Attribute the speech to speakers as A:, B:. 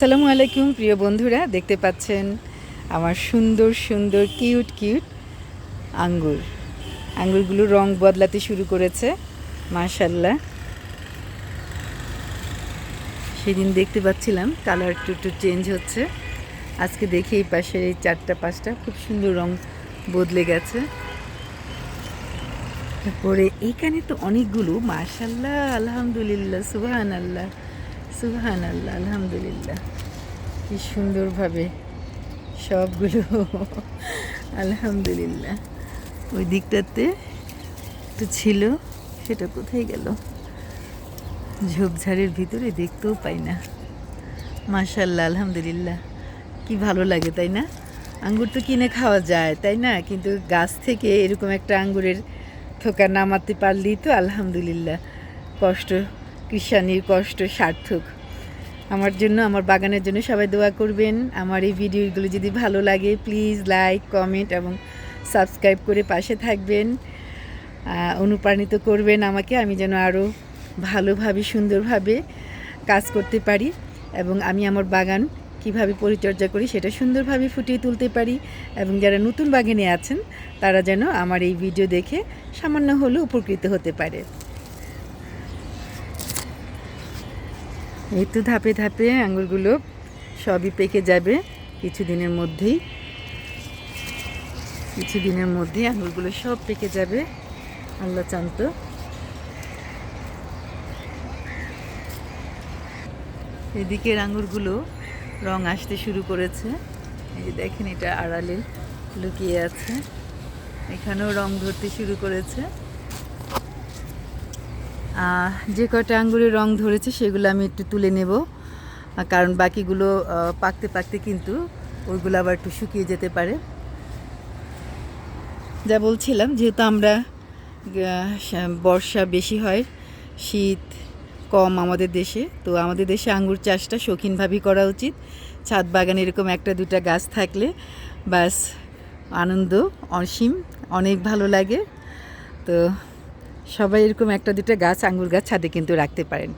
A: আসসালামু আলাইকুম, প্রিয় বন্ধুরা, দেখতে পাচ্ছেন আমার সুন্দর সুন্দর, কিউট কিউট আঙ্গুর। আঙ্গুরগুলো রং বদলাতে শুরু করেছে মাশাল্লাহ সেদিন দেখতে পাচ্ছিলাম, কালার একটু চেঞ্জ হচ্ছে। আজকে দেখি এই পাশের এই চারটা, পাঁচটা খুব সুন্দর রং বদলে গেছে। তারপরে এইখানে তো অনেকগুলো মাশাল্লাহ আলহামদুলিল্লাহ সুবহান আল্লাহ সুবহান আল্লাহ আলহামদুলিল্লাহ। কি সুন্দরভাবে সবগুলো, আলহামদুলিল্লাহ। ওই দিকটাতে তো ছিল, সেটা কোথায় গেল? ঝোপঝাড়ের ভিতরে দেখতেও পাই না। মাশাল্লাহ আলহামদুলিল্লাহ। কি ভালো লাগে, তাই না? আঙ্গুর তো কিনে খাওয়া যায়, তাই না? কিন্তু গাছ থেকে এরকম একটা আঙ্গুরের থোকা নামাতে পারলেই তো আলহামদুলিল্লাহ কষ্ট কৃষানির কষ্ট সার্থক। আমার জন্য, আমার বাগানের জন্য সবাই দোয়া করবেন। আমার এই ভিডিওগুলো যদি ভালো লাগে প্লিজ লাইক কমেন্ট এবং সাবস্ক্রাইব করে পাশে থাকবেন। অনুপ্রাণিত করবেন আমাকে, আমি যেন আরও ভালোভাবে, সুন্দরভাবে কাজ করতে পারি এবং আমি আমার বাগান কীভাবে পরিচর্যা করি সেটা সুন্দরভাবে ফুটিয়ে তুলতে পারি এবং যারা নতুন বাগানে আছেন, তারা যেন আমার এই ভিডিও দেখে সামান্য হলেও উপকৃত হতে পারে। এই তো ধাপে ধাপে আঙুরগুলো সবই পেকে যাবে কিছুদিনের মধ্যেই। কিছুদিনের মধ্যেই আঙুরগুলো সব পেকে যাবে, আল্লাহ চান্ত এদিকের আঙুরগুলো রং আসতে শুরু করেছে। এই যে দেখেন এটা আড়ালে লুকিয়ে আছে। এখানেও রং ধরতে শুরু করেছে। যে কটা আঙ্গুরের রং ধরেছে সেগুলো আমি একটু তুলে নেব। কারণ বাকিগুলো পাকতে পাকতে কিন্তু ওইগুলো আবার একটু শুকিয়ে যেতে পারে। যা বলছিলাম, যেহেতু আমরা বর্ষা বেশি হয়, শীত কম আমাদের দেশে, তো আমাদের দেশে আঙ্গুর চাষটা শৌখিনভাবেই করা উচিত। ছাদ বাগানে এরকম একটা দুটা গাছ থাকলে বাস আনন্দ, অসীম, অনেক ভালো লাগে। তো সবাই এরকম একটা দুটো গাছ আঙ্গুর গাছ ছাদে কিন্তু রাখতে পারেন।